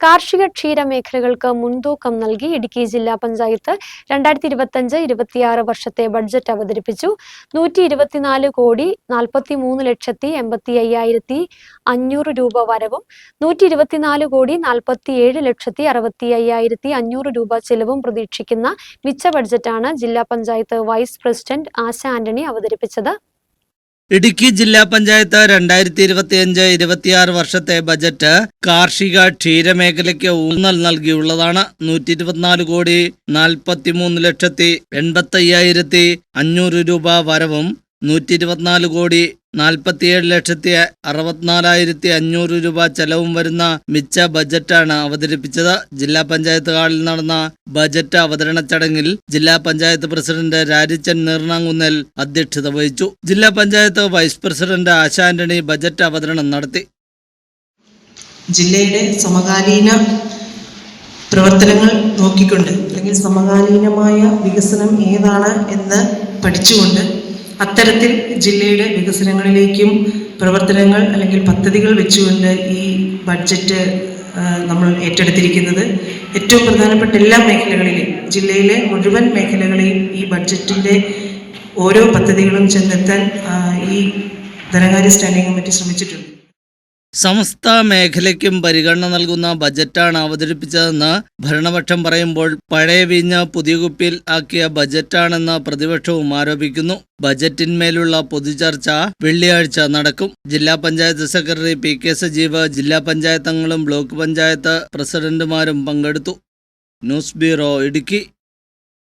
കാർഷിക ക്ഷീര മേഖലകൾക്ക് മുൻതൂക്കം നൽകി ഇടുക്കി ജില്ലാ പഞ്ചായത്ത് രണ്ടായിരത്തി ഇരുപത്തഞ്ച് ഇരുപത്തിയാറ് വർഷത്തെ ബഡ്ജറ്റ് അവതരിപ്പിച്ചു. നൂറ്റി ഇരുപത്തിനാല് കോടി നാൽപ്പത്തി മൂന്ന് ലക്ഷത്തി എൺപത്തി അയ്യായിരത്തി അഞ്ഞൂറ് രൂപ വരവും നൂറ്റി ഇരുപത്തിനാല് കോടി നാൽപ്പത്തി ഏഴ് ലക്ഷത്തി അറുപത്തി അയ്യായിരത്തി അഞ്ഞൂറ് രൂപ ചെലവും പ്രതീക്ഷിക്കുന്ന മിച്ച ബഡ്ജറ്റാണ് ജില്ലാ പഞ്ചായത്ത് വൈസ് പ്രസിഡന്റ് ആശ ആന്റണി അവതരിപ്പിച്ചത്. ഇടുക്കി ജില്ലാ പഞ്ചായത്ത് രണ്ടായിരത്തി ഇരുപത്തിയഞ്ച് ഇരുപത്തിയാറ് വർഷത്തെ ബജറ്റ് കാർഷിക ക്ഷീരമേഖലയ്ക്ക് ഊന്നൽ നൽകിയുള്ളതാണ്. നൂറ്റി ഇരുപത്തിനാല് കോടി നാൽപ്പത്തിമൂന്ന് ലക്ഷത്തി എൺപത്തി അയ്യായിരത്തി അഞ്ഞൂറ് രൂപ വരവും നൂറ്റി ഇരുപത്തിനാല് കോടി നാൽപ്പത്തിയേഴ് ലക്ഷത്തി അറുപത്തിനാലായിരത്തി അഞ്ഞൂറ് രൂപ ചെലവും വരുന്ന മിച്ച ബജറ്റാണ് അവതരിപ്പിച്ചത്. ജില്ലാ പഞ്ചായത്ത് ഹാളിൽ നടന്ന ബജറ്റ് അവതരണ ചടങ്ങിൽ ജില്ലാ പഞ്ചായത്ത് പ്രസിഡന്റ് രാജിച്ചൻ നീർണാങ്കുന്നൽ അധ്യക്ഷത വഹിച്ചു. ജില്ലാ panchayat vice president Asha Antony budget അവതരണം നടത്തി. ജില്ലയുടെ സമകാലീന പ്രവർത്തനങ്ങൾ നോക്കിക്കൊണ്ട് അല്ലെങ്കിൽ സമകാലീനമായ വികസനം ഏതാണ് എന്ന് പഠിച്ചുകൊണ്ട് അത്തരത്തിൽ ജില്ലയുടെ വികസനങ്ങളിലേക്കും പ്രവർത്തനങ്ങൾ അല്ലെങ്കിൽ പദ്ധതികൾ വെച്ചുകൊണ്ട് ഈ ബഡ്ജറ്റ് നമ്മൾ ഏറ്റെടുത്തിരിക്കുന്നത്. ഏറ്റവും പ്രധാനപ്പെട്ട എല്ലാ മേഖലകളിലും ജില്ലയിലെ മുഴുവൻ മേഖലകളെയും ഈ ബഡ്ജറ്റിന്റെ ഓരോ പദ്ധതികളും ചെന്നെത്താൻ ഈ ധനകാര്യ സ്റ്റാൻഡിംഗ് കമ്മിറ്റി ശ്രമിച്ചിട്ടുണ്ട്. സമസ്ത മേഖലയ്ക്കും പരിഗണന നൽകുന്ന ബജറ്റാണ് അവതരിപ്പിച്ചതെന്ന് ഭരണപക്ഷം പറയുമ്പോൾ പഴയ വീഞ്ഞ് പുതിയ കുപ്പിയിൽ ആക്കിയ ബജറ്റാണെന്ന് പ്രതിപക്ഷവും ആരോപിക്കുന്നു. ബജറ്റിന്മേലുള്ള പൊതുചർച്ച വെള്ളിയാഴ്ച നടക്കും. ജില്ലാ panchayat secretary P K Sajeev ജില്ലാ പഞ്ചായത്തങ്ങളും ബ്ലോക്ക് പഞ്ചായത്ത് പ്രസിഡന്റുമാരും പങ്കെടുത്തു. News bureau Idukki.